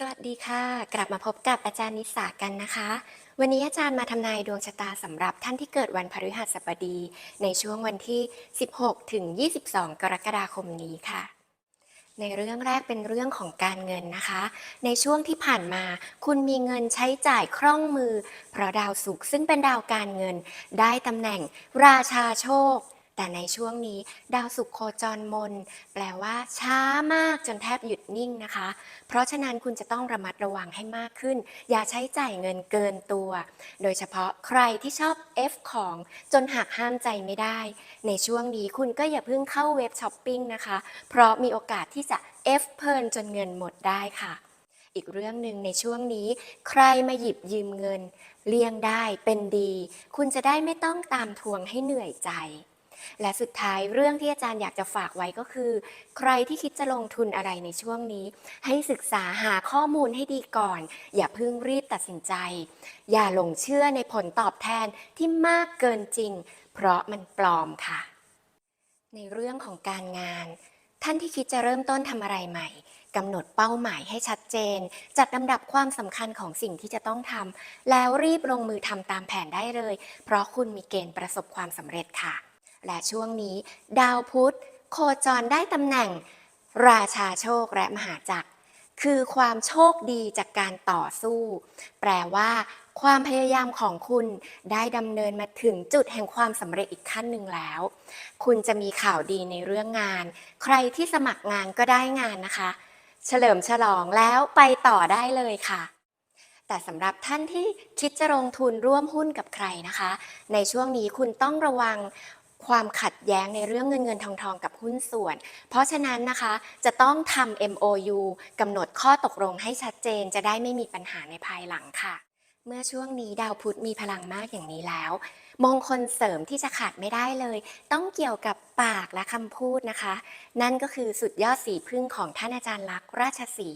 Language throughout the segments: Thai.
สวัสดีค่ะ กลับมาพบกับอาจารย์นิสากันนะคะ วันนี้อาจารย์มาทำนายดวงชะตาสำหรับท่านที่เกิดวันพฤหัสบดี ในช่วงวันที่ 16 ถึง 22 กรกฎาคมนี้ค่ะ ในเรื่องแรกเป็นเรื่องของการเงินนะคะ ในช่วงที่ผ่านมา คุณมีเงินใช้จ่ายคล่องมือ เพราะดาวศุกร์ซึ่งเป็นดาวการเงิน ได้ตำแหน่งราชาโชค แต่ในช่วงนี้ดาวศุกร์โคจรมน แปลว่า ช้ามากจนแทบหยุดนิ่งนะคะ เพราะฉะนั้นคุณจะต้องระมัดระวังให้มากขึ้น อย่าใช้จ่ายเงินเกินตัว โดยเฉพาะใครที่ชอบ F ของจนหักห้ามใจไม่ได้ ในช่วงนี้คุณก็อย่าเพิ่งเข้าเว็บช้อปปิ้งนะคะ เพราะมีโอกาสที่จะ F เพลินจนเงินหมดได้ค่ะอีกเรื่องหนึ่งในช่วงนี้ ใครมาหยิบยืมเงิน เลี่ยงได้เป็นดี คุณจะได้ไม่ต้องตามทวงให้เหนื่อยใจ และสุดท้ายเรื่องที่อาจารย์อยากจะฝากไว้ก็คือ ใครที่คิดจะลงทุนอะไรในช่วงนี้ ให้ศึกษาหาข้อมูลให้ดีก่อน อย่าเพิ่งรีบตัดสินใจ อย่าหลงเชื่อในผลตอบแทนที่มากเกินจริง เพราะมันปลอมค่ะ ในเรื่องของการงาน ท่านที่คิดจะเริ่มต้นทำอะไรใหม่กำหนดเป้าหมายให้ชัดเจน จัดลำดับความสำคัญของสิ่งที่จะต้องทำแล้วรีบลงมือทำตามแผนได้เลย เพราะคุณมีเกณฑ์ประสบความสำเร็จค่ะ และช่วงนี้ ดาวพุธ โคจรได้ตำแหน่ง ราชาโชคและมหาจักร คือความโชคดีจากการต่อสู้ แปลว่าความพยายามของคุณได้ดำเนินมาถึงจุดแห่งความสำเร็จอีกขั้นหนึ่งแล้ว คุณจะมีข่าวดีในเรื่องงาน ใครที่สมัครงานก็ได้งานนะคะ เฉลิมฉลองแล้วไปต่อได้เลยค่ะ แต่สำหรับท่านที่คิดจะลงทุนร่วมหุ้นกับใครนะคะ ในช่วงนี้คุณต้องระวัง ความขัดแย้งในเรื่องเงินเงินทองทองกับหุ้นส่วน เพราะฉะนั้นนะคะจะต้องทำ MOU กำหนดข้อตกลงให้ชัดเจนจะได้ไม่มีปัญหาในภายหลังค่ะ เมื่อช่วงนี้ดาวพุธมีพลังมากอย่างนี้แล้ว มงคลเสริมที่จะขาดไม่ได้เลย ต้องเกี่ยวกับปากและคำพูดนะคะ นั่นก็คือสุดยอดสีพึ่งของท่านอาจารย์ลักษ์ราชสี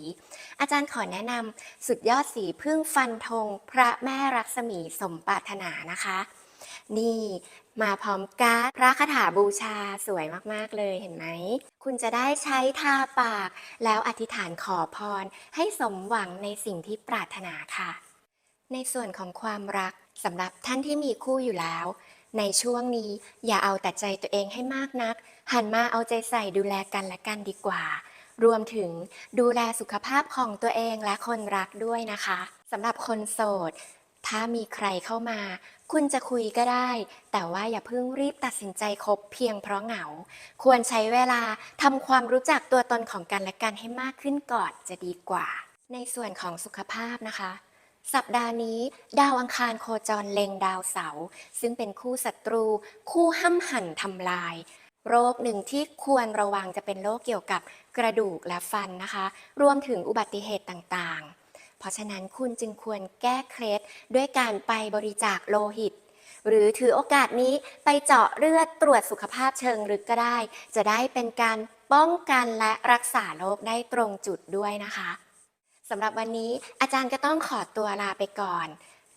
อาจารย์ขอแนะนำสุดยอดสีพึ่งฟันธงพระแม่รักษมีสมปรารถนานะคะ นี่มาพร้อมการพระคาถาบูชาสวยมากๆเลยเห็นไหม คุณจะได้ใช้ทาปาก แล้วอธิษฐานขอพร ให้สมหวังในสิ่งที่ปรารถนาค่ะ ในส่วนของความรักสำหรับท่านที่มีคู่อยู่แล้ว ในช่วงนี้อย่าเอาแต่ใจตัวเองให้มากนัก หันมาเอาใจใส่ดูแลกันและกันดีกว่ารวมถึงดูแลสุขภาพของตัวเองและคนรักด้วยนะคะสำหรับคนโสด ถ้ามีใครเข้ามา คุณจะคุยก็ได้ แต่ว่าอย่าเพิ่งรีบตัดสินใจคบเพียงเพราะเหงา ควรใช้เวลาทำความรู้จักตัวตนของกันและกันให้มากขึ้นก่อนจะดีกว่า ในส่วนของสุขภาพนะคะ สัปดาห์นี้ ดาวอังคารโคจรเล็งดาวเสาร์ซึ่งเป็นคู่ศัตรู คู่ห้ำหั่นทำลายโรคหนึ่งที่ควรระวังจะเป็นโรคเกี่ยวกับกระดูกและฟันนะคะ รวมถึงอุบัติเหตุต่างๆ เพราะฉะนั้นคุณจึงควรแก้เคล็ดด้วยการไปบริจาคโลหิต หรือถือโอกาสนี้ไปเจาะเลือดตรวจสุขภาพเชิงลึกก็ได้ จะได้เป็นการป้องกันและรักษาโรคได้ตรงจุดด้วยนะคะสำหรับวันนี้อาจารย์ก็ต้องขอตัวลาไปก่อน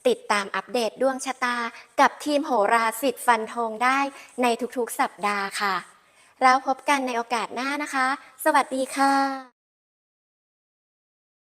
ติดตามอัปเดตดวงชะตา กับทีมโหราสิทธิ์ฟันธงได้ในทุกๆสัปดาห์ค่ะ แล้วพบกันในโอกาสหน้านะคะ สวัสดีค่ะ